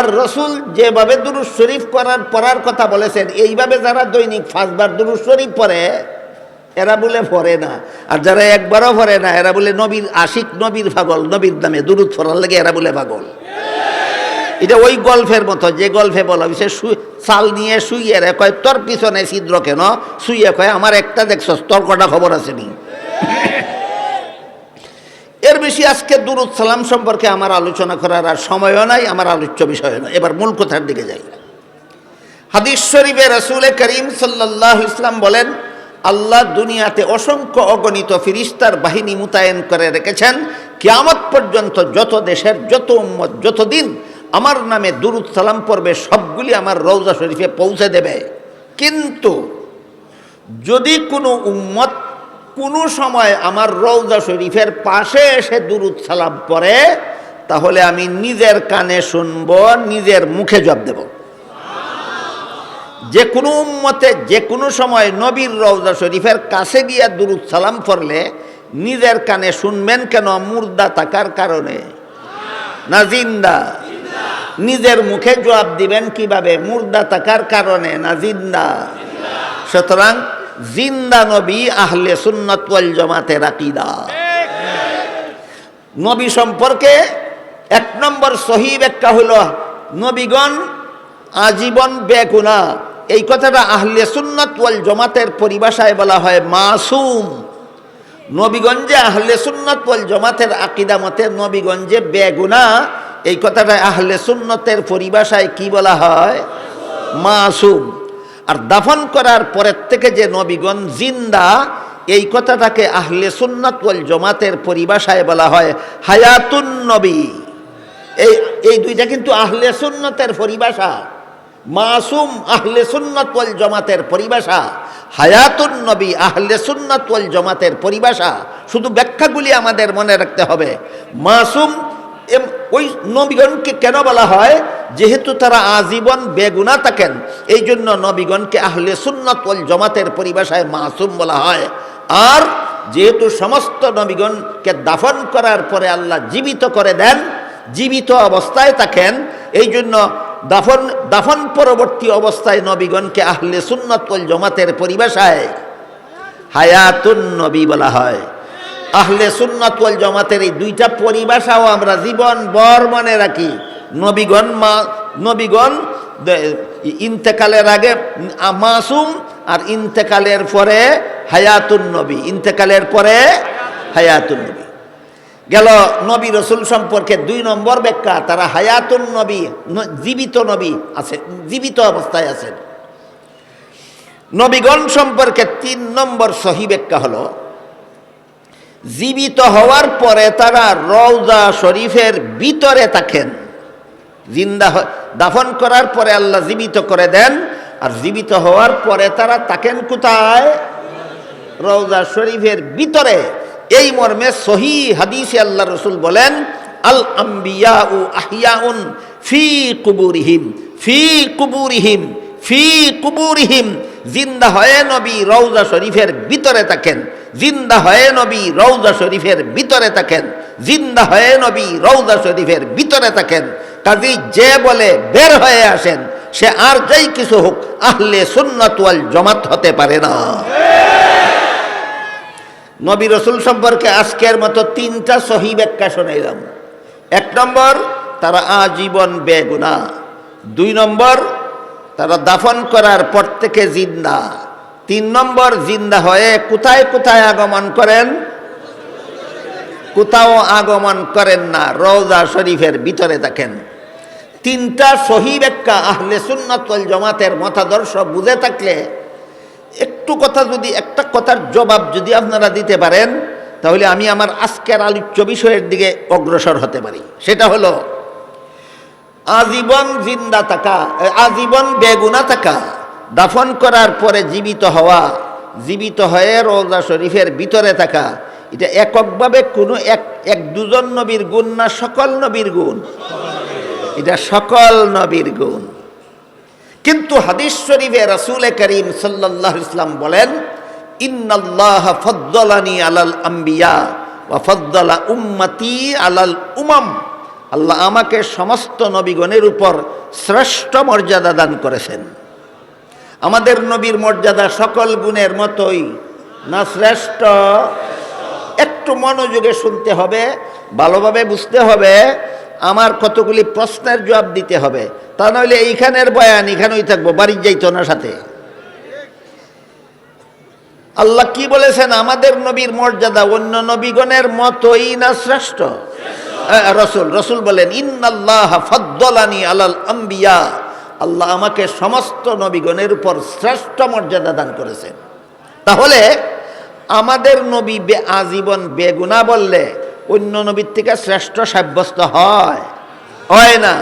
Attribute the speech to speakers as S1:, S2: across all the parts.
S1: আর রসুল যেভাবে দুরুজ শরীফ করার পড়ার কথা বলেছেন, এইভাবে যারা দৈনিক পাঁচবার দুরুজ শরীফ পড়ে, এরা বলে পড়ে না। আর যারা একবারও পড়ে না, এরা বলে নবীর আশিক, নবীর পাগল, নবীর নামে দুরুদ পড়ার লাগে এরা বলে পাগল। এটা ওই গল্পের মতো, যে গল্পে বলা হয়েছে চাল নিয়ে শুইয়ে রে, কয়, তোর পিছনে ছিদ্র কেন? শুইয়ে কয়, আমার একটা দেখছস, তোর কটা খবর আছে নি এর বেশি আজকে দুরুদ সালাম সম্পর্কে আমার আলোচনা করার আর সময়ও নাই, আমার আলোচ্য বিষয় নয় এবার মূল কথার দিকে যাই। হাদিস শরীফে রসুল করিম সাল্লাহ ইসলাম বলেন, আল্লাহ দুনিয়াতে অসংখ্য অগণিত ফিরিস্তার বাহিনী মোতায়েন করে রেখেছেন। কিয়ামত পর্যন্ত যত দেশের, যত উম্মত, যতদিন আমার নামে দুরুদ সালাম পড়বে, সবগুলি আমার রৌজা শরীফে পৌঁছে দেবে। কিন্তু যদি কোনো উম্মত কোনো সময় আমার রৌজা শরীফের পাশে এসে দুরুদ সালাম পড়ে, তাহলে আমি নিজের কানে শুনব, নিজের মুখে জব দেব। যে কোনো উম্মতে, যে কোনো সময় নবীর রৌজা শরীফের কাছে গিয়া দুরুদ সালাম পড়লে নিজের কানে শুনবেন কেন? মুর্দা থাকার কারণে। না জিন্দা? নিজের মুখে জবাব দিবেন কীভাবে? মুর্দা থাকার কারণে। না জিন্দা? সুতরাং জিন্দা নবী আহলে সুন্নত ওয়াল জামাতের আকিদা। নবী সম্পর্কে এক নম্বর সহি ব্যাখ্যা হলো, নবীগণ আজীবন বেগুনা। এই কথাটা আহলে সুন্নত ওয়াল জমাতের পরিভাষায় বলা হয় মাসুম। নবীগঞ্জে আহলে সুন্নত ওয়াল জমাতের আকিদা মতে নবীগঞ্জে বেগুনা, এই কথাটা আহলে সুন্নতের পরিভাষায় কি বলা হয়? মাসুম। আর দাফন করার পরের থেকে যে নবীগণ জিন্দা, এই কথাটাকে আহলে সুন্নাত জমাতের পরিভাষায় বলা হয় হায়াতুন নবী। এই এই দুইটা কিন্তু আহলে সুন্নতের পরিভাষা। মাসুম আহলে সুন্নত জমাতের পরিভাষা। হায়াতুন নবী আহলে সুন্নত জমাতের পরিভাষা। শুধু ব্যাখ্যাগুলি আমাদের মনে রাখতে হবে। মাসুম ওই নবীগণকে কেন বলা হয়? যেহেতু তারা আজীবন বেগুনা থাকেন, এই জন্য নবীগণকে আহলে সুন্নত ওয়াল জমাতের পরিভাষায় মাসুম বলা হয়। আর যেহেতু সমস্ত নবীগণকে দাফন করার পরে আল্লাহ জীবিত করে দেন, জীবিত অবস্থায় থাকেন, এই জন্য দাফন দাফন পরবর্তী অবস্থায় নবীগণকে আহলে সুন্নত ওয়াল জমাতের পরিভাষায় হায়াতুন নবী বলা হয়। আহলে সুন্নাত ওয়াল জামাতের এই দুইটা পরিভাষাও আমরা জীবন বর মনে রাখি। নবীগণ মা, নবীগণ ইন্তেকালের আগে মাসুম আর ইন্তেকালের পরে হায়াতুন নবী। ইন্তেকালের পরে হায়াতুন নবী। গেল নবী রসুল সম্পর্কে দুই নম্বর ব্যাখ্যা, তারা হায়াতুন নবী জীবিত নবী আছে, জীবিত অবস্থায় আছেন। নবীগণ সম্পর্কে তিন নম্বর সহি ব্যাখ্যা হলো, জীবিত হওয়ার পরে তারা রওজা শরীফের ভিতরে থাকেন। জিন্দা দাফন করার পরে আল্লাহ জীবিত করে দেন, আর জীবিত হওয়ার পরে তারা থাকেন কোথায়? রওজা শরীফের ভিতরে। এই মর্মে সহি হাদিসে আল্লাহ রসুল বলেন, আল আম্বিয়া ও আহিয়াউন ফি কুবুরিহিম ফি কুবুরিহিম ফি কুবুরিহিম। জিন্দা হয়ে নবী রওজা শরীফের ভিতরে থাকেন। জিন্দা হয়ে নবী রওজা শরীফের ভিতরে থাকেন। জিন্দা হয়ে নবী রওজা শরীফের ভিতরে থাকেন। কাজী যে বলে বের হয়ে আসেন, সে আর যাই কিছু হোক, আহলে সুন্নাত ওয়াল জমাত হতে পারে না। নবী রসুল সম্পর্কে আজকের মতো তিনটা সহি ব্যাখ্যা শোনাইলাম। এক নম্বর, তারা আজীবন বেগুনা। দুই নম্বর, তারা দাফন করার পর থেকে জিন্দা। তিন নম্বর, জিন্দা হয়ে কোথায় কোথায় আগমন করেন? কোথাও আগমন করেন না, রওজা শরীফের ভিতরে থাকেন। তিনটা সহি ব্যাখ্যা আহলে সুন্নাত ওয়াল জমাতের মতাদর্শ বুঝে থাকলে একটু কথা যদি, একটা কথার জবাব যদি আপনারা দিতে পারেন, তাহলে আমি আমার আজকের আলোচ্য বিষয়ের দিকে অগ্রসর হতে পারি। সেটা হলো, আজীবন জিন্দা থাকা আজীবন বেগুনা থাকা, দাফন করার পরে জীবিত হওয়া, জীবিত হয়ে রোজা শরীফের ভিতরে থাকা, এটা এককভাবে কোনো এক এক দুজন নবীর গুণ না সকল নবীর গুণ। এটা সকল নবীর গুণ। কিন্তু হাদিস শরীফে রাসূল করিম সাল্লাল্লাহু ইসলাম বলেন, ইন্নাল্লাহ ফদ্দলানি আলাল আম্বিয়া ওয়া ফদ্দলা উম্মতি আলাল উমাম। আল্লাহ আমাকে সমস্ত নবীগণের উপর শ্রেষ্ঠ মর্যাদা দান করেছেন। আমাদের নবীর মর্যাদা সকল গুণের মতোই। না শ্রেষ্ঠ? একটু মনোযোগে শুনতে হবে, ভালোভাবে বুঝতে হবে। আমার কতগুলি প্রশ্নের জবাব দিতে হবে। তা নইলে এইখানের বয়ান এখানেই থাকব বাড়ির যাইতো না সাথে। আল্লাহ কি বলেছেন? আমাদের নবীর মর্যাদা অন্য নবীগণের মতোই না শ্রেষ্ঠ? রসুল রসুল বলেন, ইন্নাল্লাহ ফদ্দলানি আলাল আম্বিয়া। আল্লাহ আমাকে সমস্ত নবীগণের উপর শ্রেষ্ঠ মর্যাদা দান করেছেন। তাহলে আমাদের নবী আজীবন বেগুনা বললে অন্য নবীর থেকে শ্রেষ্ঠ সাব্যস্ত হয়। হয় না।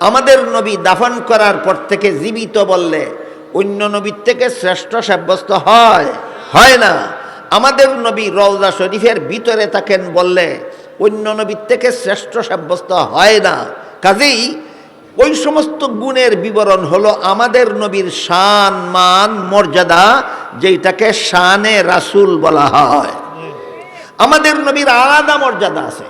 S1: আমাদের নবী দাফন করার পর থেকে জীবিত বললে অন্য নবীর থেকে শ্রেষ্ঠ সাব্যস্ত হয়। হয় না। আমাদের নবী রওজা শরীফের ভিতরে থাকেন বললে অন্য নবীর থেকে শ্রেষ্ঠ সাব্যস্ত হয় না। কাজেই ওই সমস্ত গুণের বিবরণ হলো আমাদের নবীর শান, মান, মর্যাদা যেটাকে শানে রাসূল বলা হয়। আমাদের নবীর আলাদা মর্যাদা আছে।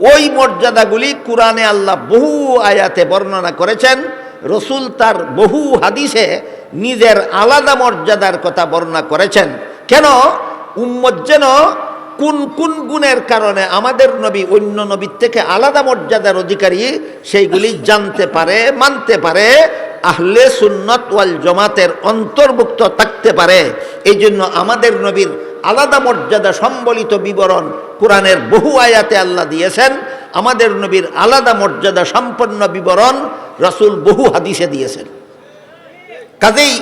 S1: ওই মর্যাদাগুলি কোরআনে আল্লাহ বহু আয়াতে বর্ণনা করেছেন। রসুল তার বহু হাদিসে নিজের আলাদা মর্যাদার কথা বর্ণনা করেছেন। কেন? উম্মত যেন কোন কোন গুণের কারণে আমাদের নবী অন্য নবীর থেকে আলাদা মর্যাদার অধিকারী সেইগুলি জানতে পারে, মানতে পারে, আহলে সুন্নত ওয়াল জমাতের অন্তর্ভুক্ত থাকতে পারে। এই জন্য আমাদের নবীর আলাদা মর্যাদা সম্বলিত বিবরণ কোরআনের বহু আয়াতে আল্লাহ দিয়েছেন। আমাদের নবীর আলাদা মর্যাদা সম্পন্ন বিবরণ রসুল বহু হাদিসে দিয়েছেন। কাজেই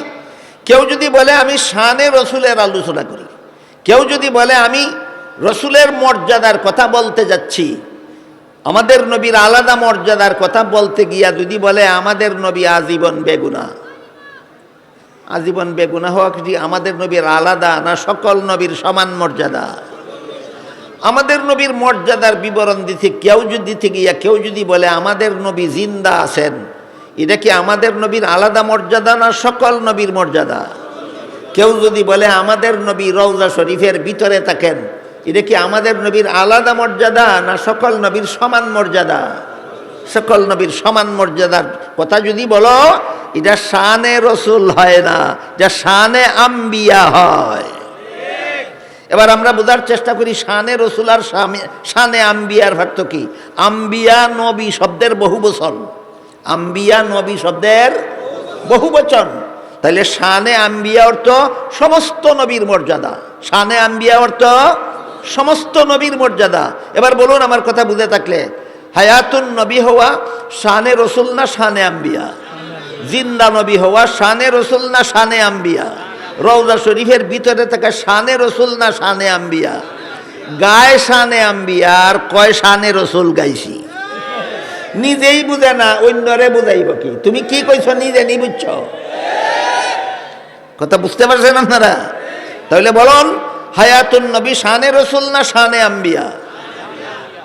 S1: কেউ যদি বলে, আমি শানে রসুলের আলোচনা করি। কেউ যদি বলে, আমি রসুলের মর্যাদার কথা বলতে যাচ্ছি। আমাদের নবীর আলাদা মর্যাদার কথা বলতে গিয়া যদি বলে, আমাদের নবী আজীবন বেগুনা আজীবন বেগুনা হওয়া কি আমাদের নবীর আলাদা না সকল নবীর সমান মর্যাদা। আমাদের নবীর মর্যাদার বিবরণ দিতে কেউ যদি দিতে গিয়া কেউ যদি বলে আমাদের নবী জিন্দা আছেন, এটা কি আমাদের নবীর আলাদা মর্যাদা না সকল নবীর মর্যাদা? কেউ যদি বলে আমাদের নবী রওজা শরীফের ভিতরে থাকেন, এটা কি আমাদের নবীর আলাদা মর্যাদা না সকল নবীর সমান মর্যাদা? সকল নবীর সমান মর্যাদার কথা যদি বলো এটা শানে রসুল হয় না, যা শানে আম্বিয়া হয়। এবার আমরা বোঝার চেষ্টা করি, শানে রসুল আর শানে আম্বিয়ার ভার্থ কি? আম্বিয়া নবী শব্দের বহু বচন। আম্বিয়া নবী শব্দের বহু বচন। তাহলে শানে আম্বিয়া অর্থ সমস্ত নবীর মর্যাদা। শানে আম্বিয়া অর্থ সমস্ত নবীর মর্যাদা। এবার বলুন আমার কথা বুঝে থাকলে, হায়াতুন নবী হওয়া শানে রসুল না শানে আম্বিয়া? জিন্দা নবী হওয়া শানে রসুল না শানে আম্বিয়া। রওজা শরীফের ভিতরে থাকা শানে রসুল না শানে আম্বিয়া। গায়ে শানে আম্বিয়া আর কয় শানে রসুল গাইছি। নিজেই বুঝে না, অন্যরে বুঝাইব কি? তুমি কি কইছ নিজে নি বুঝছ? কথা বুঝতে পারছেন আপনারা? তাহলে বলুন, হায়াতুন নবী শানে রসুল না শানে আম্বিয়া?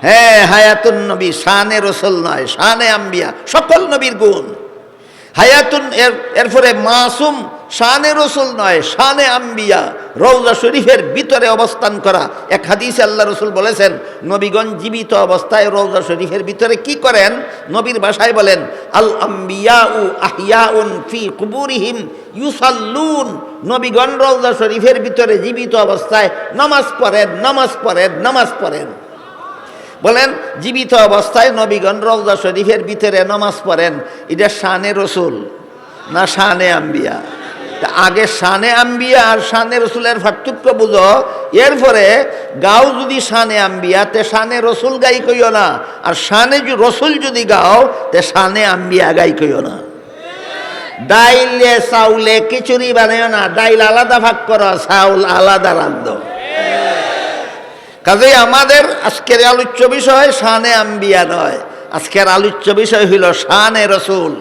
S1: হ্যাঁ হায়াতুন নবী শানে রসুল নয়, শানে আম্বিয়া। সকল নবীর গুণ। হায়াতুন এর, এরপরে মাসুম শানে রসুল নয়, শানে আম্বিয়া রৌজা শরীফের ভিতরে অবস্থান করা। এক হাদিসে আল্লাহ রসুল বলেছেন নবীগঞ্জ জীবিত অবস্থায় রৌজা শরীফের ভিতরে কি করেন? নবীর ভাষায় বলেন, আল আম্বিয়া উ আহিয়া উন ফি কুবুরিহিম ইউসাল্লুন। নবীগণ রৌজা শরীফের ভিতরে জীবিত অবস্থায় নামাজ পড়েন নামাজ পড়েন নামাজ পড়েন। বলেন, জীবিত অবস্থায় নবীগণ রওজা শরীফের ভিতরে নামাজ পড়েন। এটা শানে রসুল, না শানে আম্বিয়া? আগে শানে আম্বিয়া আর শানে রসুলের পার্থক্য বুঝো। এরপরে গাও যদি শানে আম্বিয়া, তে শানে রসুল গাই কইও না। আর শানে রসুল যদি গাও, তে শানে আম্বিয়া গাই কইও না। ডাইলে চাউলে খিচুড়ি বানাইও না। ডাইল আলাদা ভাগ করো, চাউল আলাদা রান্ধো। কাজেই আমাদের আজকের আলোচ্য বিষয় শানে আম্বিয়া নয়। আজকের আলোচ্য বিষয় হইল শানে রসুল।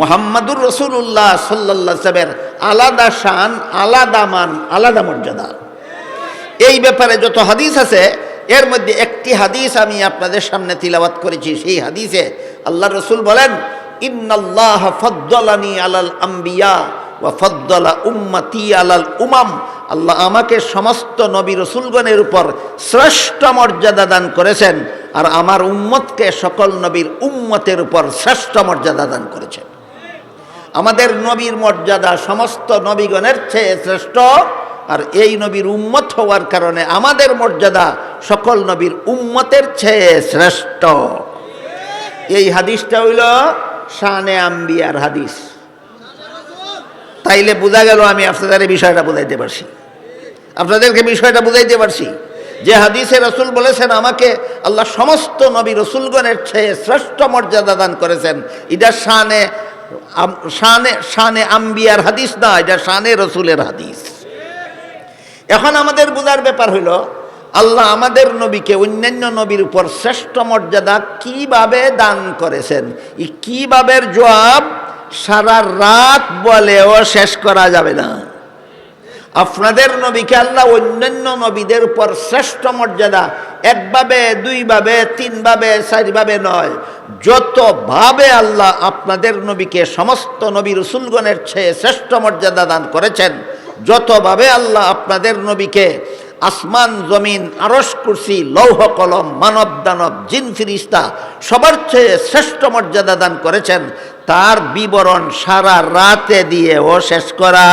S1: মোহাম্মদুর রসুল্লাহ সাল্লাহ সাহেবের আলাদা শান, আলাদা মান, আলাদা মর্যাদা। এই ব্যাপারে যত হাদিস আছে, এর মধ্যে একটি হাদিস আমি আপনাদের সামনে তিলাবাত করেছি। সেই হাদিসে আল্লাহ রসুল বলেন, ইন্নাল্লাহ ফদ্দলানি আলাল আম্বিয়া। ওয়া ফদ্দলা উম্মতি আলাল উমাম। আল্লাহ আমাকে সমস্ত নবী রসুলগণের উপর শ্রেষ্ঠ মর্যাদা দান করেছেন আর আমার উম্মতকে সকল নবীর উম্মতের উপর শ্রেষ্ঠ মর্যাদা দান করেছেন। আমাদের নবীর মর্যাদা সমস্ত নবীগণের চেয়ে শ্রেষ্ঠ আর এই নবীর উম্মত হওয়ার কারণে আমাদের মর্যাদা সকল নবীর উম্মতের চেয়ে শ্রেষ্ঠ। এই হাদিসটা হইল শানে আম্বিয়ার হাদিস। তাইলে বোঝা গেল আমি আপনাদের বিষয়টা বুঝাইতে পারছি। আপনাদেরকে বিষয়টা বুঝাইতে পারছি যে হাদিসে রসুল বলেছেন, আমাকে আল্লাহ সমস্ত নবী রসুলগণের চেয়ে শ্রেষ্ঠ মর্যাদা দান করেছেন। এটা শানে শানে শানে আম্বিয়ার হাদিস না, এটা শানে রসুলের হাদিস। এখন আমাদের বোঝার ব্যাপার হইল, আল্লাহ আমাদের নবীকে অন্যান্য নবীর উপর শ্রেষ্ঠ মর্যাদা কীভাবে দান করেছেন? এই কিভাবের জবাব সারা রাত বলেও শেষ করা যাবে না। আপনাদের নবীকে আল্লাহ অন্যান্য নবীদের উপর শ্রেষ্ঠ মর্যাদা একভাবে, দুইভাবে, তিনভাবে, চারভাবে নয়। যতভাবে আল্লাহ আপনাদের নবীকে সমস্ত নবী রসুলগণের চেয়ে শ্রেষ্ঠ মর্যাদা দান করেছেন, যতভাবে আল্লাহ আপনাদের নবীকে আসমান, জমিন আরস কুরসি, লৌহ, কলম, মানব, দানব, জিন, ফিরিস্তা সবার চেয়ে শ্রেষ্ঠ মর্যাদা দান করেছেন তার বিবরণ সারা রাতে দিয়েও শেষ করা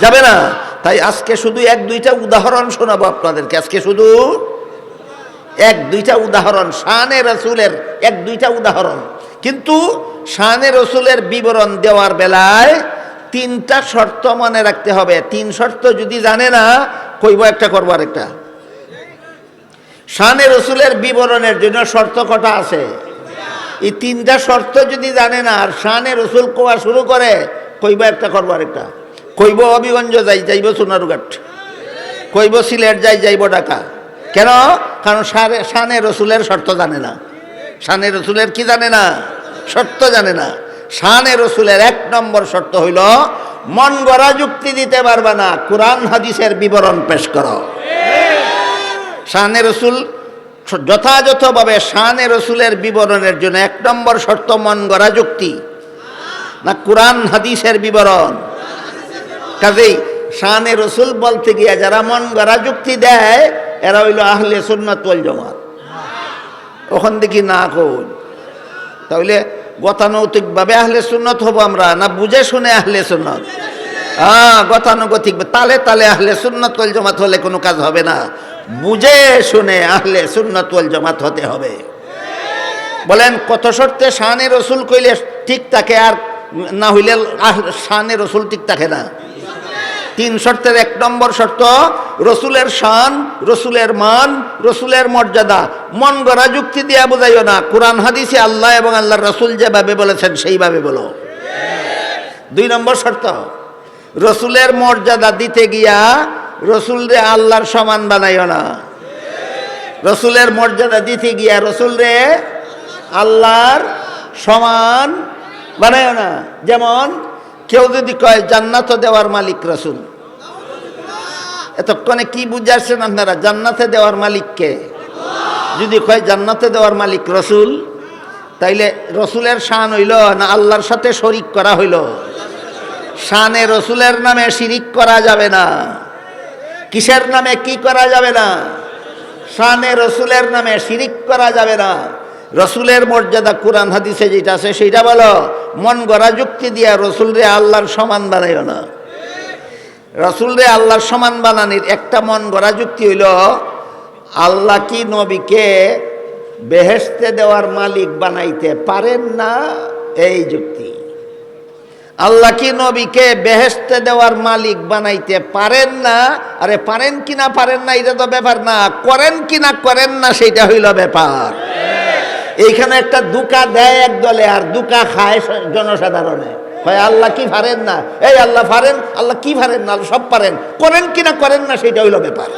S1: যাবে না। তাই আজকে শুধু এক, দুইটা উদাহরণ শোনাবো আপনাদেরকে। আজকে শুধু এক, দুইটা উদাহরণ, শানে রসুলের এক, দুইটা উদাহরণ। কিন্তু শানে রসুলের বিবরণ দেওয়ার বেলায় তিনটা শর্ত মনে রাখতে হবে। তিন শর্ত যদি জানে না, কইব একটা, করব একটা শানে রসুলের বিবরণের জন্য শর্ত কটা আছে? এই তিনটা শর্ত যদি জানে না আর শানে রসুল কোয়া শুরু করে, কইব একটা করব একটা কইব অবিগঞ্জ যাই, যাইব সোনারুঘাট। কইব সিলেট যাই, যাইব ঢাকা। কেন? কারণ শানে শানে রসুলের শর্ত জানে না। শানে রসুলের কি জানে না? শর্ত জানে না। শানে রসুলের এক নম্বর শর্ত হইল, মন গড়া যুক্তি দিতে পারবে না, কোরআন, হাদিসের বিবরণ পেশ করো। শানে রসুল যথাযথভাবে শানে রসুলের বিবরণের জন্য এক নম্বর শর্ত মন গড়া যুক্তি। না, কোরআন, হাদিসের বিবরণ। কাজেই শানে রসুল বলতে গিয়া যারা মন গড়া যুক্তি দেয়, এরা হইল আহলে সুন্নাত ওয়াল জামাত। ওখান দেখি না কোন তাহলে গতানৈতিকভাবে আহলে সুন্নত হব আমরা, না বুঝে শুনে আহলে সুন্নত? হ্যাঁ গতানুগতিক তালে তালে আহলে সুন্নত জামাত হলে কোনো কাজ হবে না। বুঝে শুনে আহলে সুন্নত ওয়াল জামাত হতে হবে। বলেন, কত শর্তে শানে রসুল কইলে ঠিক থাকে আর না হইলে শানে রসুল ঠিক থাকে না। তিন শর্তের এক নম্বর শর্ত, রসুলের শান, রসুলের মান, রসুলের মর্যাদা। মন গড়া যুক্তি দিয়া বোঝাইও না। কোরআন, হাদিসে আল্লাহ এবং আল্লাহর রসুল যেভাবে বলেছেন, সেইভাবে বলো। দুই নম্বর শর্ত, রসুলের মর্যাদা দিতে গিয়া রে আল্লাহর সমান বানাইও না। রসুলের মর্যাদা দিতে গিয়া রসুল রে আল্লাহর সমান বানাইও না। যেমন কেউ যদি কয়, জান্নাত দেওয়ার মালিক রসুল। এতক্ষণে কি বুঝাচ্ছেন আপনারা? জান্নাতে দেওয়ার মালিককে যদি কয়, জান্নাতে দেওয়ার মালিক রসুল, তাইলে রসুলের শান হইল না আল্লাহর সাথে শরিক করা হইল? শানে রসুলের নামে শিরিক করা যাবে না। কিসের নামে কি করা যাবে না? শানে রসুলের নামে শিরিক করা যাবে না। রসুলের মর্যাদা কোরআন হাদিসে যেটা আছে সেটা বলো। মন গড়া যুক্তি দিয়া রসুল রে আল্লাহর সমান বানাইও না। রসুল রে আল্লাহর সমান বানানির একটা মন গড়া যুক্তি হইল, আল্লাহ কি নবীকে বেহেস্তে দেওয়ার মালিক বানাইতে পারেন না? এই যুক্তি। আল্লাহ কি নবীকে বেহেস্তে দেওয়ার মালিক বানাইতে পারেন না? আরে পারেন কি না পারেন না, এটা তো ব্যাপার না। করেন কি না করেন না, সেটা হইল ব্যাপার। এইখানে একটা দুকা দেয় এক দলে আর দুকা খায় জনসাধারণে। আল্লাহ কি পারেন না? এই আল্লাহ পারেন, আল্লাহ কি পারেন না? সব পারেন। করেন কি না করেন না, সেটা হইল ব্যাপার।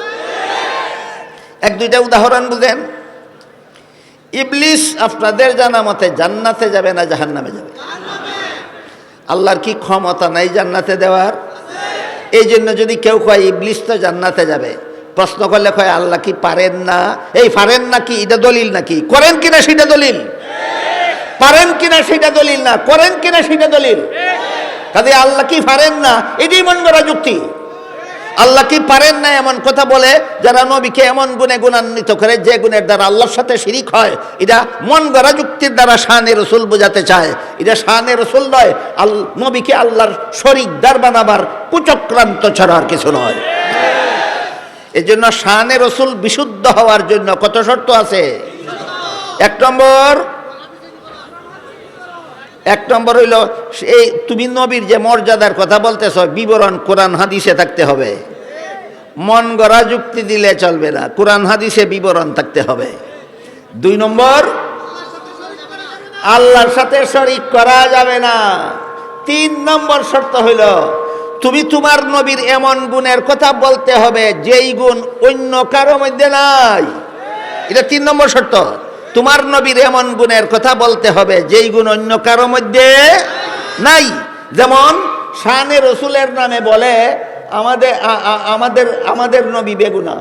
S1: এক দুইটা উদাহরণ বুঝেন। ইবলিস আপনাদের জানা মতে জান্নাতে যাবে না জাহান্নামে যাবে? আল্লাহর কি ক্ষমতা নাই জান্নাতে দেওয়ার? এই জন্য যদি কেউ কয়, ইবলিস তো জান্নাতে যাবে। প্রশ্ন করলে কয়, আল্লাহ কি পারেন না? এই পারেন নাকি? এটা দলিল নাকি? করেন কিনা সেটা দলিল? পারেন কিনা সেটা দলিল না? করেন কিনা সেটা দলিল? কাজে আল্লাহ কি পারেন না? এটাই মন করা যুক্তি। আল্লাহ কি পারেন না এমন কথা বলে? যারা নবীকে এমন গুণে গুণান্বিত করে, যে গুণের দ্বারা আল্লাহর সাথে শিরিক হয়, এটা মন গড়া যুক্তির দ্বারা শানে রসুল বোঝাতে চায়। এটা শানে রসুল নয়, আল, নবীকে আল্লাহর শরিকদার বানাবার কুচক্রান্ত ছাড়া আর কিছু নয়। এই জন্য শানে রসুল বিশুদ্ধ হওয়ার জন্য কত শর্ত আছে? এক নম্বর এক নম্বর হইল, এই তুমি নবীর যে মর্যাদার কথা বলতেছ, বিবরণ কোরআন হাদিসে থাকতে হবে। মন গড়া যুক্তি দিলে চলবে না, কোরআন হাদিসে বিবরণ থাকতে হবে। দুই নম্বর, আল্লাহর সাথে শরিক করা যাবে না। তিন নম্বর শর্ত হইল, তুমি তোমার নবীর এমন গুণের কথা বলতে হবে, যেই গুণ অন্য কারও মধ্যে নাই। এটা তিন নম্বর শর্ত। তোমার নবীর এমন গুণের কথা বলতে হবে, যেই গুণ অন্য কারও মধ্যে নাই। যেমন শানে রসুলের নামে বলে, আমাদের আমাদের আমাদের নবী বেগুনা।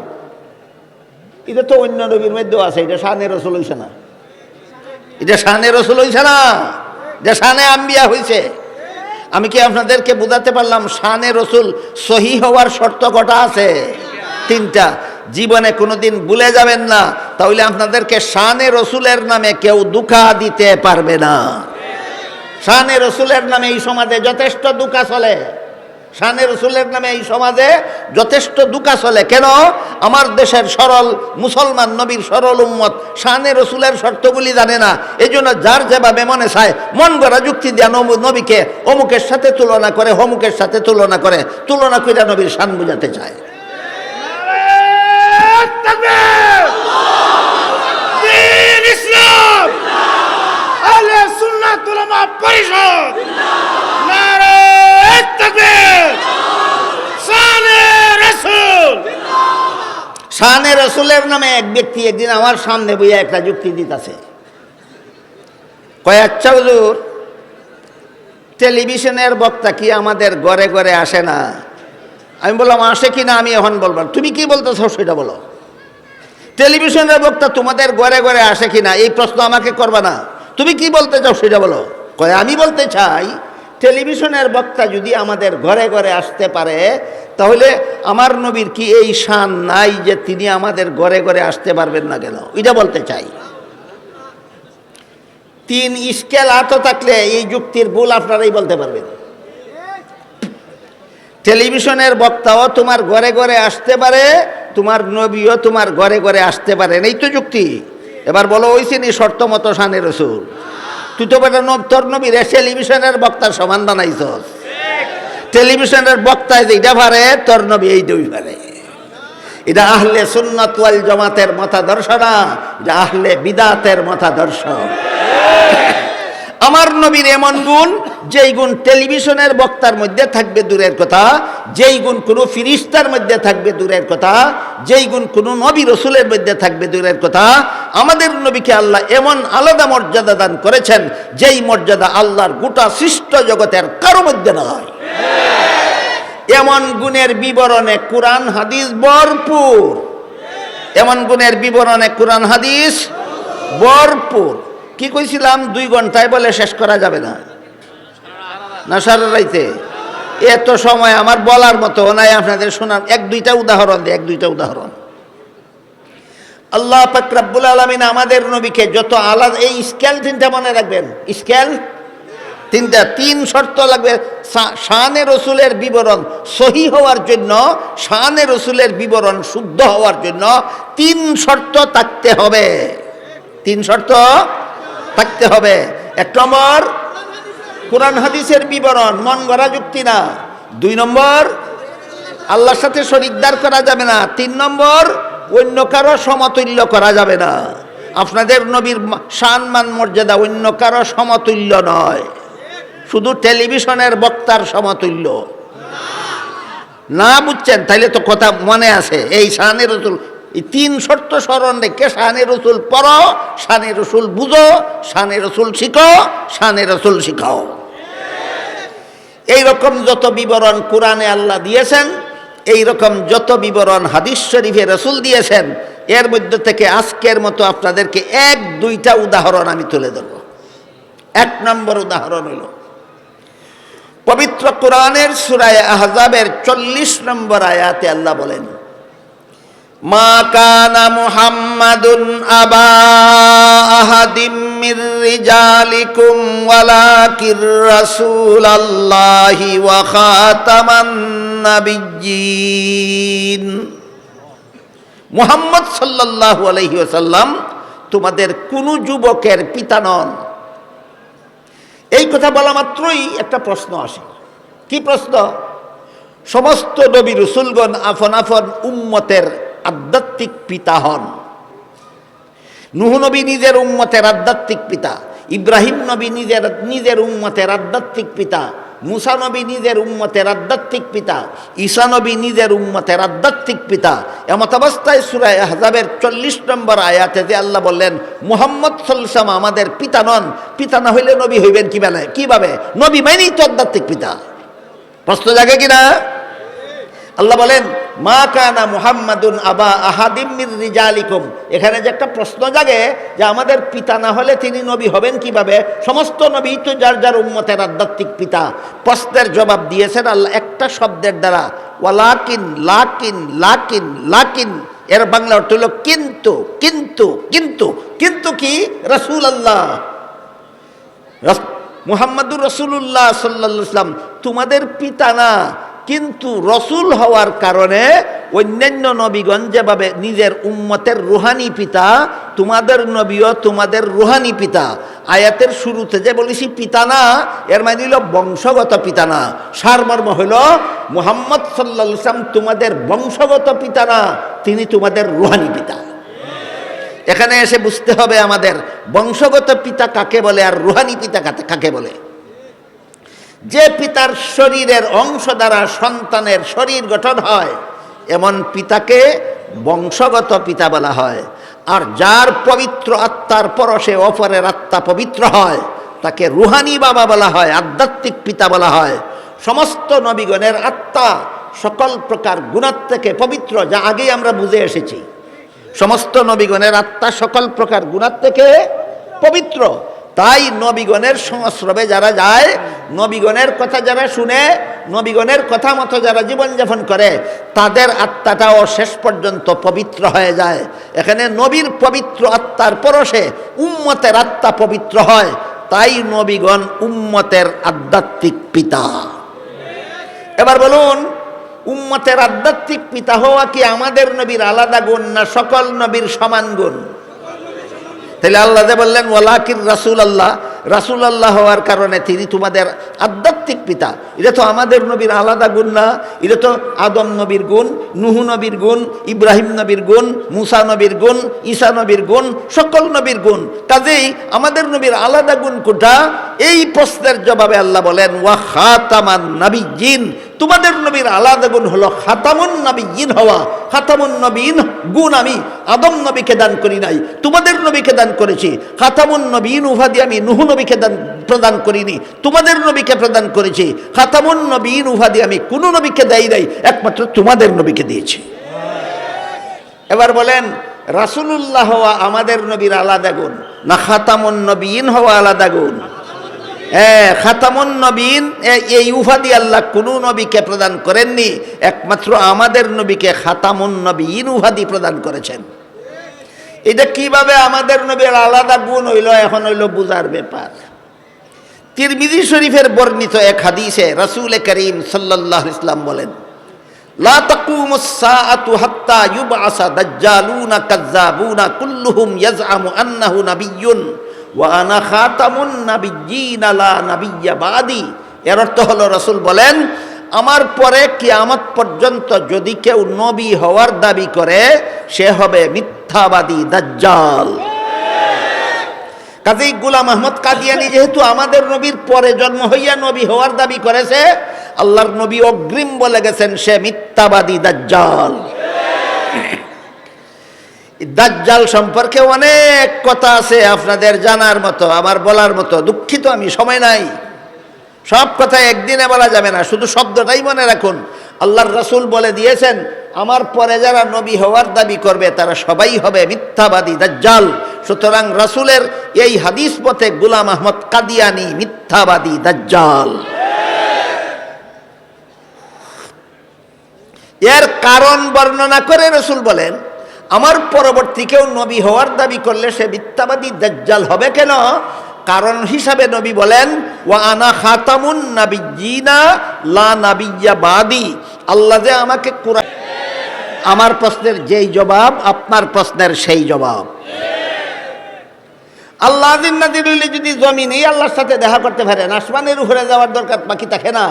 S1: এটা তো অন্য নবীর মধ্যেও আছে, এটা শানে রসুল হইছে না। এটা শানে রসুল হইছে না যে শানে আম্বিয়া হইছে। আমি কি আপনাদেরকে বোঝাতে পারলাম, শানে রসুল সহি হওয়ার শর্ত কটা আছে? তিনটা। জীবনে কোনোদিন ভুলে যাবেন না, তাহলে আপনাদেরকে শানে রসুলের নামে কেউ দুঃখা দিতে পারবে না। শানে রসুলের নামে এই সমাজে যথেষ্ট দুঃখা চলে। শানে রসুলের নামে এই সমাজে যথেষ্ট দুঃখা চলে। কেন? আমার দেশের সরল মুসলমান নবীর সরল উম্মত শানে রসুলের শর্তগুলি জানে না। এই জন্য যার যেভাবে মনে চায়, মন গড়া যুক্তি দেয়া নব- নবীকে অমুকের সাথে তুলনা করে হমুকের সাথে তুলনা করে তুলনা করে নবীর শান বুঝাতে চায়
S2: তাকবীর দিন ইসলাম আহলে সুন্নাত পরিষদ শানে
S1: রসুলের নামে এক ব্যক্তি একদিন আমার সামনে বইয়া একটা যুক্তি দিতেছে। কয় আচ্ছা হুজুর, টেলিভিশনের বক্তা কি আমাদের ঘরে ঘরে আসে না? আমি বললাম, আসে কি না? আমি এখন বলব তুমি কি বলতেছো সেটা বলো। টেলিভিশনের বক্তা তোমাদের ঘরে ঘরে আসে কি না? এই প্রশ্ন আমাকে করবে না। তুমি কি বলতে চাও সেটা বলো। কয়, আমি বলতে চাই, টেলিভিশনের বক্তা যদি আমাদের ঘরে ঘরে আসতে পারে, তাহলে আমার নবীর কি এই শান নাই যে তিনি আমাদের ঘরে ঘরে আসতে পারবেন না কেন? এটা বলতে চাই। তিন স্কেল আত থাকলে এই যুক্তির ভুল আপনারাই বলতে পারবেন। টেলিভিশনের বক্তাও তোমার ঘরে ঘরে আসতে পারে, তোমার নবীও তোমার ঘরে ঘরে আসতে পারে। এই তো যুক্তি। এবার বলো ওইসে নি শর্ত মতো শানে রসুল। তুই তো বেটা তোর নবীর টেলিভিশনের বক্তার সমান বানাইছস। টেলিভিশনের বক্তায় যেটা পারে তোর নবী এই দুই পারে এটা আহলে সুন্নাত ওয়াল জমাতের মতাদর্শ না, এটা আহলে বিদাতের মতাদর্শ। আমার নবীর এমন গুণ, যেই গুণ টেলিভিশনের বক্তার মধ্যে থাকবে দূরের কথা, যেই গুণ কোনো ফিরিস্তার মধ্যে থাকবে দূরের কথা, যেই গুণ কোনো নবী রসুলের মধ্যে থাকবে দূরের কথা, আমাদের নবীকে আল্লাহ এমন আলাদা মর্যাদা দান করেছেন, যেই মর্যাদা আল্লাহর গোটা সৃষ্ট জগতের কারও মধ্যে নয় এমন গুণের বিবরণে কোরআন, হাদিস ভরপুর। এমন গুণের বিবরণে কোরআন, হাদিস ভরপুর। কি কইছিলাম? দুই ঘন্টায় বলে শেষ করা যাবে না। না সারা রাইতে। এত সময় আমার বলার মতো নাই, আপনাদের শোনার এক দুইটা উদাহরণ দেয় এক দুইটা উদাহরণ। আল্লাহ পাকরাবুল আলমিন আমাদের নবীকে যত আলাদা এই স্কেল তিনটা মনে রাখবেন। স্কেল? তিনটা। তিন শর্ত লাগবে। শানে রসুলের বিবরণ সহি হওয়ার জন্য, শানে রসুলের বিবরণ শুদ্ধ হওয়ার জন্য তিন শর্ত থাকতে হবে। তিন শর্ত থাকতে হবে। এক নম্বর কোরআন হাদিসের বিবরণ, মন গড়া যুক্তি না। দুই নম্বর, আল্লাহর সাথে শরিকদার করা যাবে না। তিন নম্বর, অন্য কারও সমতুল্য করা যাবে না। আপনাদের নবীর সম্মান মর্যাদা অন্য কারও সমতুল্য নয়। শুধু টেলিভিশনের বক্তার সমতুল্য। না বুঝছেন? তাইলে তো কথা মনে আছে। এই রসুল এই তিন শর্ত স্মরণ রেখে শাহানি রসুল পড়ো শাহানি রসুল বুঝো শাহানি রসুল শিখো শাহানি রসুল শিখাও। এইরকম যত বিবরণ কোরআনে আল্লাহ দিয়েছেন এই রকম যত বিবরণ হাদিস শরীফে রসুল দিয়েছেন, এর মধ্যে থেকে আজকের মতো আপনাদেরকে এক দুইটা উদাহরণ আমি তুলে দেব এক নম্বর উদাহরণ হলো, পবিত্র কোরআনের সুরায় আহজাবের চল্লিশ নম্বর আয়াতে আল্লাহ বলেন মা কানা মুহাম্মাদুন আবা আহাদিম মির রিজালিকুম ওয়ালাকির রাসূলাল্লাহি ওয়া খাতামান নাবিয়্যিন। মুহাম্মদ সাল্লাল্লাহু আলাইহি ওয়াসাল্লাম তোমাদের কোন যুবকের পিতা নন। এই কথা বলা মাত্রই একটা প্রশ্ন আসে। কি প্রশ্ন? সমস্ত নবী রসুলগণ, আফন আফন, উম্মতের আধ্যাত্মিক পিতা হন। নুহ নবী নিজের উম্মতের আধ্যাত্মিক পিতা, ইব্রাহিম নবী নিজের নিজের উম্মতের আধ্যাত্মিক পিতা, মুসা নবী নিজের উম্মতের আধ্যাত্মিক পিতা, ঈসা নবী নিজের উম্মতের আধ্যাত্মিক পিতা। এমত অবস্থায় সুরায় আহজাবের চল্লিশ নম্বর আয়াতে যে আল্লাহ বললেন, মোহাম্মদ সাল্লাম আমাদের পিতা নন। পিতা না হইলে নবী হইবেন কীভাবে? কীভাবে? নবী মানেই তো আধ্যাত্মিক পিতা। প্রশ্ন জাগে কিনা? আল্লাহ বলেন মা কানা মুহাম্মাদুন আবা আহাদিম মির রিজালিকুম। এখানে যে একটা প্রশ্ন জাগে যে আমাদের পিতা না হলে তিনি নবী হবেন কীভাবে? সমস্ত নবী তো যার যার উম্মতের আধ্যাত্মিক পিতা। প্রশ্নের জবাব দিয়েছেন আল্লাহ একটা শব্দের দ্বারা। ওয়ালাকিন, লাকিন লাকিন লাকিন। এর বাংলা অর্থ হলো কিন্তু কিন্তু কিন্তু। কিন্তু কি? রসুল আল্লাহ মুহাম্মদুর রসুল্লাহ সাল্লাম তোমাদের পিতা না। কিন্তু রসুল হওয়ার কারণে অন্যান্য নবীগণ যেভাবে নিজের উম্মতের রুহানি পিতা, তোমাদের নবীও তোমাদের রুহানি পিতা। আয়াতের শুরুতে যে বলেছি পিতা না, এর মানে হইল বংশগত পিতা না। সারমর্ম হইল মুহাম্মদ সাল্লা সাল্লাম তোমাদের বংশগত পিতা না, তিনি তোমাদের রুহানি পিতা। এখানে এসে বুঝতে হবে আমাদের বংশগত পিতা কাকে বলে আর রুহানি পিতা কাকে বলে। যে পিতার শরীরের অংশ দ্বারা সন্তানের শরীর গঠন হয়, এমন পিতাকে বংশগত পিতা বলা হয়। আর যার পবিত্র আত্মার পরশে অপরের আত্মা পবিত্র হয়, তাকে রুহানি বাবা বলা হয়, আধ্যাত্মিক পিতা বলা হয়। সমস্ত নবীগণের আত্মা সকল প্রকার গুণাত থেকে পবিত্র, যা আগেই আমরা বুঝে এসেছি। সমস্ত নবীগণের আত্মা সকল প্রকার গুণার থেকে পবিত্র। তাই নবীগণের সংস্রবে যারা যায়, নবীগণের কথা যারা শুনে, নবীগণের কথা মতো যারা জীবনযাপন করে, তাদের আত্মাটাও শেষ পর্যন্ত পবিত্র হয়ে যায়। এখানে নবীর পবিত্র আত্মার পরশে উম্মতের আত্মা পবিত্র হয়, তাই নবীগণ উম্মতের আধ্যাত্মিক পিতা। এবার বলুন, উম্মতের আধ্যাত্মিক পিতা হওয়া কি আমাদের নবীর আলাদা গুণ না সকল নবীর সমান গুণ? তাহলে আল্লাহ যে বললেন ওয়ালাকির রাসুল আল্লাহ রাসুল আল্লাহ হওয়ার কারণে তিনি তোমাদের আধ্যাত্মিক পিতা। এটা তো আমাদের নবীর আলাদা গুণ না। এটা তো আদম নবীর গুণ, নুহু নবীর গুণ, ইব্রাহিম নবীর গুণ, মুসা নবীর গুণ, ঈসা নবীর গুণ, সকল নবীর গুণ। কাজেই আমাদের নবীর আলাদা গুণ কোটা এই প্রশ্নের জবাবে আল্লাহ বলেন, ওয়া খাতামান নাবি জিন তোমাদের নবীর আলাদা গুণ হলো খাতামুন নবীন হওয়া। খাতামুন নবীন গুণ আমি, আদম নবীকে দান করি নাই, তোমাদের নবীকে দান করেছি। খাতামুন নবীন উপাধি আমি, নুহু নবীকে দান, প্রদান করিনি, তোমাদের নবীকে প্রদান করেছি। খাতামুন নবীন উপাধি আমি কোনো নবীকে দেই নাই, একমাত্র তোমাদের নবীকে দিয়েছি। এবার বলেন, রাসূলুল্লাহ হওয়া আমাদের নবীর আলাদা গুণ না খাতামুন নবীন হওয়া আলাদা গুণ? খাতামুন নবীন এই উপাধি আল্লাহ কোনো নবীকে প্রদান করেননি, একমাত্র আমাদের নবীকে খাতামুন নবীন উপাধি প্রদান করেছেন। এটা কীভাবে আমাদের নবীর আলাদা গুণ হইল, এখন হইল বুজার ব্যাপার। তিরমিজি শরীফের বর্ণিত এক হাদিসে রসুল করিম আলাইহি ইসলাম বলেন, লা তাকুমু সাআতু হাত্তা ইউবআসা দাজ্জালুনা কাজ্জাবুনা কুল্লুহুম ইয়াজআমু আন্নাহু নাবিয়্যুন। ওয়া আনা খাতামুন নাবিয়্যা এর অর্থ হলো রাসূল বলেন, আমার পরে কিয়ামত পর্যন্ত যদি কেউ নবী হওয়ার দাবি করে, সে হবে মিথ্যাবাদী দাজ্জাল। কাজেই গুলাম আহমদ কাদিয়ানি যেহেতু আমাদের নবীর পরে জন্ম হইয়া নবী হওয়ার দাবি করেছে, আল্লাহর নবী অগ্রিম বলে গেছেন, সে মিথ্যাবাদী দাজ্জাল। দাজ্জাল সম্পর্কে অনেক কথা আছে আপনাদের জানার মতো আমার বলার মতো। দুঃখিত, আমি সময় নাই। সব কথা একদিনে বলা যাবে না, শুধু শব্দটাই মনে রাখুন। আল্লাহর রাসুল বলে দিয়েছেন, আমার পরে যারা নবী হওয়ার দাবি করবে, তারা সবাই হবে মিথ্যাবাদী দাজ্জাল। সুতরাং রাসুলের এই হাদিস পথে গুলাম আহমদ কাদিয়ানি মিথ্যাবাদী দাজ্জাল। এর কারণ বর্ণনা করে রসুল বলেন আমার পরবর্তী কেউ নবী হওয়ার দাবি করলে সে মিথ্যাবাদী দাজ্জাল হবে কেন? কারণ হিসাবে নবী বলেন ও আনা খাতামুন নাবিজিনা লা নাবিয়্যা বাদি। আল্লাহ যে আমাকে কুরআন আমার প্রশ্নের যেই জবাব, আপনার প্রশ্নের সেই জবাব। আল্লাহ হইলে যদি জমিনেই আল্লাহর সাথে দেখা করতে পারেন, আসমানের উপরে যাওয়ার দরকার বাকি থাকে না।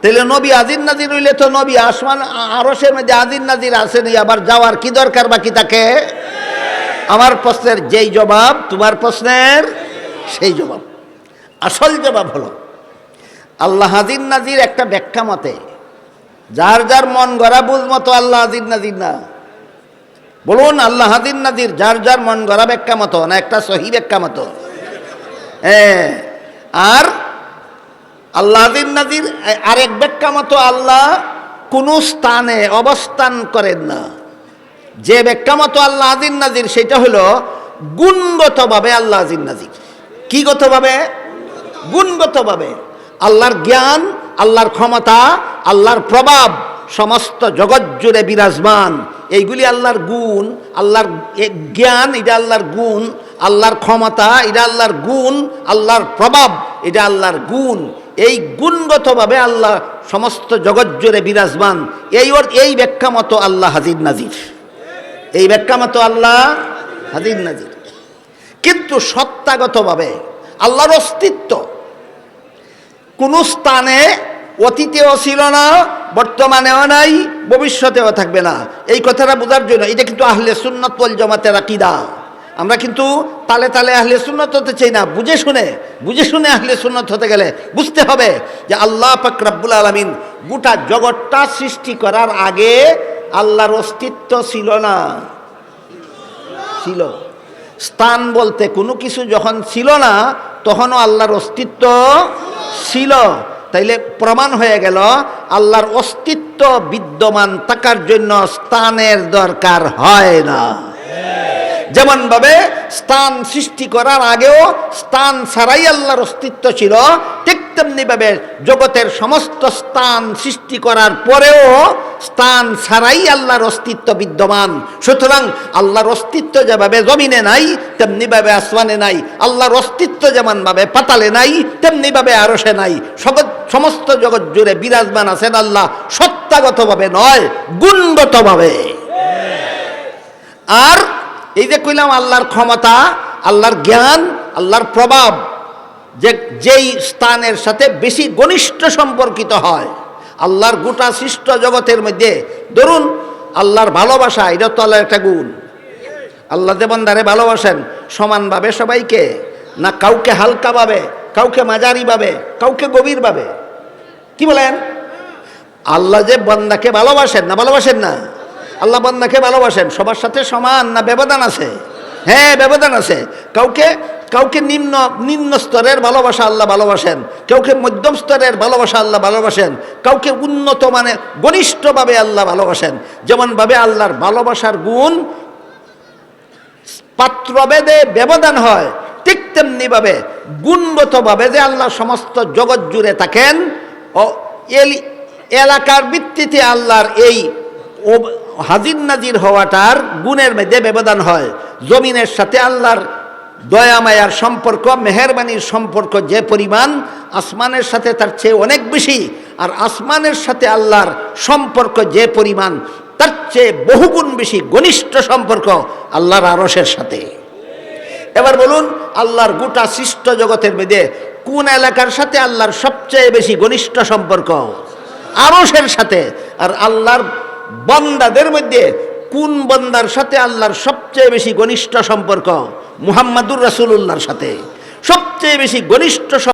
S1: তাহলে নবী আজিন নাজির হইলে তো নবী আসমান আরসের মধ্যে আজিন নাজির আসেনি আবার যাওয়ার কি দরকার বাকি থাকে? আমার প্রশ্নের যেই জবাব, তোমার প্রশ্নের সেই জবাব। আসল জবাব হলো, আল্লাহ হাজির নাজির একটা ব্যাখ্যা মতে, যার যার মন গড়া বুঝ মতো আল্লাহ হাজির নাজির না। বলুন, আল্লাহ হাজির নাজির যার যার মন গড়া ব্যাখ্যা মতো, না একটা সহি ব্যাখ্যা মতো। হ্যাঁ আর আল্লাহ হাজির নাজির আরেক ব্যাখ্যা মতো আল্লাহ কোনো স্থানে অবস্থান করেন না। যে ব্যাখ্যা মতো আল্লাহ আজির নাজির সেটা হলো গুণগতভাবে আল্লাহ আজির নাজির কি গতভাবে গুণগতভাবে। আল্লাহর জ্ঞান, আল্লাহর ক্ষমতা, আল্লাহর প্রভাব, সমস্ত জগৎ জুড়ে বিরাজমান। এইগুলি আল্লাহর গুণ, আল্লাহর জ্ঞান, এটা আল্লাহর গুণ, আল্লাহর ক্ষমতা, এটা আল্লাহর গুণ, আল্লাহর প্রভাব, এটা আল্লাহর গুণ। এই গুণগতভাবে আল্লাহ সমস্ত জগৎ বিরাজমান। এই ওর এই ব্যাখ্যা মতো আল্লাহ হাজির নাজির। এই ব্যাখ্যা মতো আল্লাহ হাজির নাজির। কিন্তু সত্তাগতভাবে আল্লাহর অস্তিত্ব কোনো স্থানে অতীতেও ছিল না, বর্তমানেও নাই, ভবিষ্যতেও থাকবে না। এই কথাটা বোঝার জন্য এটা কিন্তু আহলে সুন্নত ওয়াল জামাতের আকিদা। আমরা কিন্তু তালে তালে আহলে সুন্নত হতে চাই না। বুঝে শুনে বুঝে শুনে আহলে সুন্নত হতে গেলে বুঝতে হবে যে আল্লাহ পাক রাব্বুল আলামিন গোটা জগৎটা সৃষ্টি করার আগে আল্লাহর অস্তিত্ব ছিল না। ছিল। স্থান বলতে কোনো কিছু যখন ছিল না, তখনও আল্লাহর অস্তিত্ব ছিল। তাইলে প্রমাণ হয়ে গেল, আল্লাহর অস্তিত্ব বিদ্যমান থাকার জন্য স্থানের দরকার হয় না। যেমন ভাবে স্থান সৃষ্টি করার আগেও স্থান ছাড়াই আল্লাহর অস্তিত্ব ছিল, ঠিক তেমনি ভাবে জগতের সমস্ত স্থান সৃষ্টি করার পরেও স্থান ছাড়াই আল্লাহর অস্তিত্ব বিদ্যমান। সুতরাং আল্লাহর অস্তিত্ব যেভাবে জমিনে নাই, তেমনি ভাবে আসমানে নাই। আল্লাহর অস্তিত্ব যেমন ভাবে পাতালে নাই, তেমনি ভাবে আরসে নাই। সমস্ত জগৎ জুড়ে বিরাজমান আছেন আল্লাহ, সত্তাগতভাবে নয়, গুণগতভাবে। আর এই যে কইলাম, আল্লাহর ক্ষমতা, আল্লাহর জ্ঞান, আল্লাহর প্রভাব যে যেই স্থানের সাথে বেশি ঘনিষ্ঠ সম্পর্কিত হয়, আল্লাহর গোটা সৃষ্ট জগতের মধ্যে, ধরুন আল্লাহর ভালোবাসা, এটা তো আল্লাহর একটা গুণ। আল্লাহ দেবন্দারে ভালোবাসেন, সমানভাবে সবাইকে, না কাউকে হালকাভাবে, কাউকে মাঝারিভাবে, কাউকে গভীরভাবে। কি বলেন? আল্লাহ যে বন্দাকে ভালোবাসেন, না ভালোবাসেন না? আল্লাহ বন্দাকে ভালোবাসেন, সবার সাথে সমান না ব্যবধান আছে? হ্যাঁ ব্যবধান আছে। কাউকে কাউকে নিম্ন নিম্ন স্তরের ভালোবাসা আল্লাহ ভালোবাসেন। কাউকে মধ্যম স্তরের ভালোবাসা আল্লাহ ভালোবাসেন। কাউকে উন্নত মানে ঘনিষ্ঠভাবে আল্লাহ ভালোবাসেন। যেমনভাবে আল্লাহর ভালোবাসার গুণ পাত্রভেদে ব্যবধান হয়, ঠিক তেমনিভাবে গুণগতভাবে যে আল্লাহ সমস্ত জগৎ জুড়ে থাকেন, ও এলি, এলাকার ভিত্তিতে আল্লাহর এই হাজির নাজির হওয়াটার গুণের মধ্যে ব্যবধান হয়। জমিনের সাথে আল্লাহর দয়া, মায়ার সম্পর্ক, মেহরবানির সম্পর্ক যে পরিমাণ, আসমানের সাথে তার চেয়ে অনেক বেশি, আর আসমানের সাথে আল্লাহর সম্পর্ক যে পরিমাণ, তার চেয়ে বহুগুণ বেশি ঘনিষ্ঠ সম্পর্ক আল্লাহর আরসের সাথে। এবার বলুন, আল্লাহর গোটা সৃষ্ট জগতের মধ্যে কোন এলাকার সাথে আল্লাহর সবচেয়ে বেশি ঘনিষ্ঠ সম্পর্ক? আরসের সাথে। আর আল্লাহর বন্দাদের মধ্যে কোন বন্দার সাথে আল্লাহর সবচেয়ে বেশি ঘনিষ্ঠ সম্পর্ক? মুহাম্মাদুর রাসুল্লাহর সাথে। সবচেয়ে বেশি ঘনিষ্ঠ